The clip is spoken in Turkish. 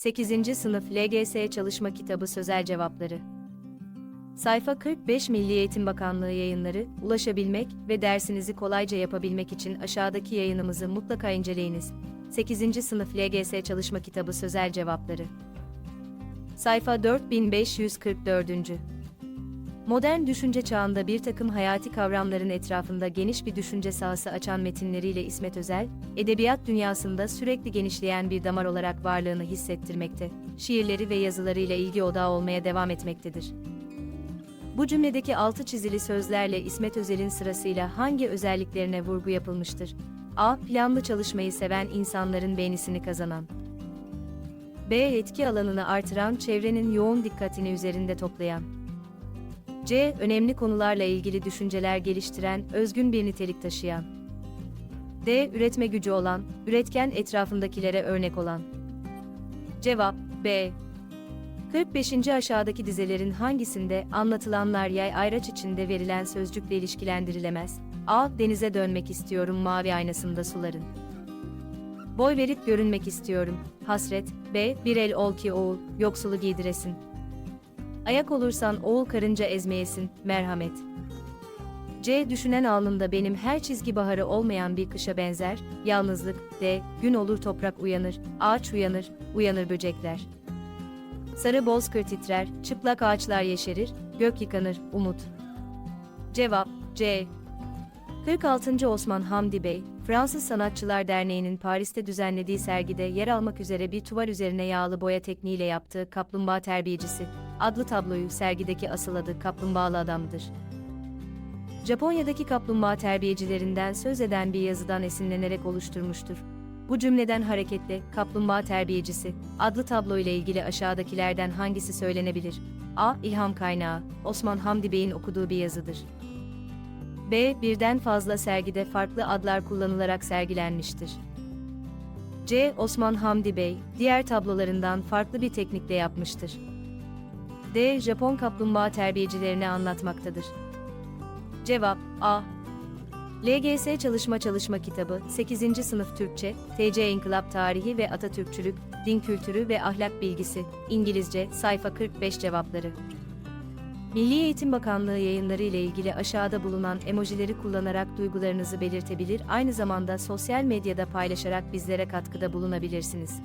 8. Sınıf LGS Çalışma Kitabı Sözel Cevapları Sayfa 45 Milli Eğitim Bakanlığı yayınları, ulaşabilmek ve dersinizi kolayca yapabilmek için aşağıdaki yayınımızı mutlaka inceleyiniz. 8. Sınıf LGS Çalışma Kitabı Sözel Cevapları Sayfa 4544. Modern düşünce çağında bir takım hayati kavramların etrafında geniş bir düşünce sahası açan metinleriyle İsmet Özel, edebiyat dünyasında sürekli genişleyen bir damar olarak varlığını hissettirmekte, şiirleri ve yazılarıyla ilgi odağı olmaya devam etmektedir. Bu cümledeki altı çizili sözlerle İsmet Özel'in sırasıyla hangi özelliklerine vurgu yapılmıştır? A. Planlı çalışmayı seven insanların beğenisini kazanan. B. Etki alanını artıran çevrenin yoğun dikkatini üzerinde toplayan. C. Önemli konularla ilgili düşünceler geliştiren, özgün bir nitelik taşıyan. D. Üretme gücü olan, üretken etrafındakilere örnek olan. Cevap B. 45. aşağıdaki dizelerin hangisinde anlatılanlar yay ayraç içinde verilen sözcükle ilişkilendirilemez? A. Denize dönmek istiyorum mavi aynasında suların. Boy verip görünmek istiyorum. Hasret. B. Bir el ol ki oğul, yoksulu giydiresin. Ayak olursan oğul karınca ezmeyesin, merhamet. C. Düşünen alnında benim her çizgi baharı olmayan bir kışa benzer, yalnızlık. D. Gün olur toprak uyanır, ağaç uyanır, uyanır böcekler. Sarı bozkır titrer, çıplak ağaçlar yeşerir, gök yıkanır, umut. Cevap C. 46. Osman Hamdi Bey, Fransız Sanatçılar Derneği'nin Paris'te düzenlediği sergide yer almak üzere bir tuval üzerine yağlı boya tekniğiyle yaptığı Kaplumbağa Terbiyecisi adlı tabloyu sergideki asıl adı Kaplumbağalı Adam'dır. Japonya'daki kaplumbağa terbiyecilerinden söz eden bir yazıdan esinlenerek oluşturmuştur. Bu cümleden hareketle Kaplumbağa Terbiyecisi adlı tablo ile ilgili aşağıdakilerden hangisi söylenebilir? A. İlham kaynağı Osman Hamdi Bey'in okuduğu bir yazıdır. B. Birden fazla sergide farklı adlar kullanılarak sergilenmiştir. C. Osman Hamdi Bey, diğer tablolarından farklı bir teknikle yapmıştır. D. Japon kaplumbağa terbiyecilerini anlatmaktadır. Cevap A. LGS Çalışma Çalışma Kitabı 8. Sınıf Türkçe, TC İnkılap Tarihi ve Atatürkçülük, Din Kültürü ve Ahlak Bilgisi, İngilizce, sayfa 45 cevapları. Milli Eğitim Bakanlığı yayınları ile ilgili aşağıda bulunan emojileri kullanarak duygularınızı belirtebilir, aynı zamanda sosyal medyada paylaşarak bizlere katkıda bulunabilirsiniz.